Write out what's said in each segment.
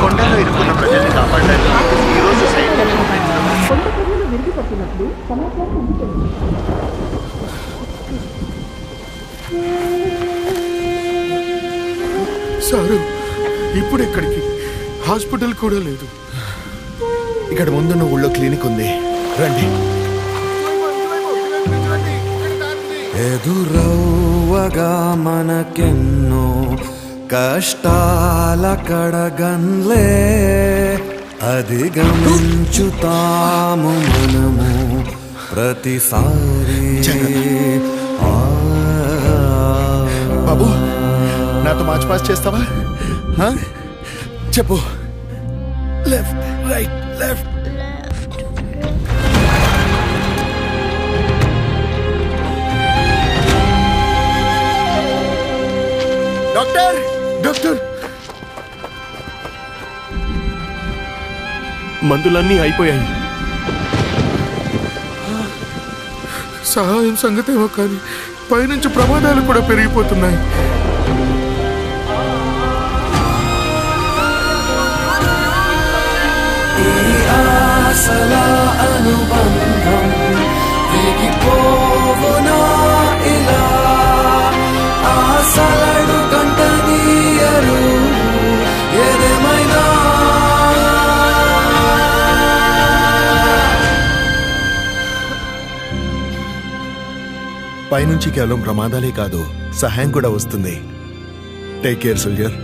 కొండలో ఇరుక్కున్న ప్రజల్ని కాపాడడానికి సమాచారం అందుతుంది సారు ఇప్పుడు ఎక్కడికి? హాస్పిటల్ కూడా లేదు. ఇక్కడ ముందున్న ఊళ్ళో క్లినిక్ ఉంది. రండి. ఎదురవ్వగా మనకెన్నో కష్టాల కడగన్లే అధిగమించుతాము మనము ప్రతిసారి. ఆ. బాబు నాతో మార్చ్ పాస్ చేస్తావా? హా? చెప్పు. Left right left. Doctor! Doctor. మందులన్నీ అయిపోయాయి. సహాయం సంగతేమో కానీ పైనుంచి ప్రమాదాలు కూడా పెరిగిపోతున్నాయి. ఈ పైనుంచి కేవలం ప్రమాదాలే కాదు సహాయం కూడా వస్తుంది. టేక్ కేర్ సోల్జర్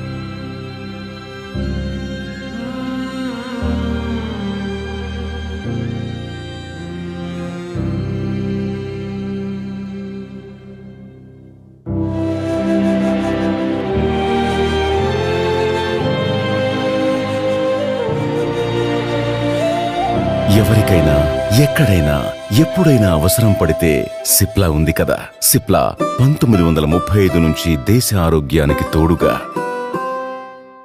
ఎవరికైనా ఎక్కడైనా ఎప్పుడైనా అవసరం పడితే సిప్లా ఉంది కదా. సిప్లా పంతొమ్మిది వందల ముప్పై ఐదు నుంచి దేశ ఆరోగ్యానికి తోడుగా.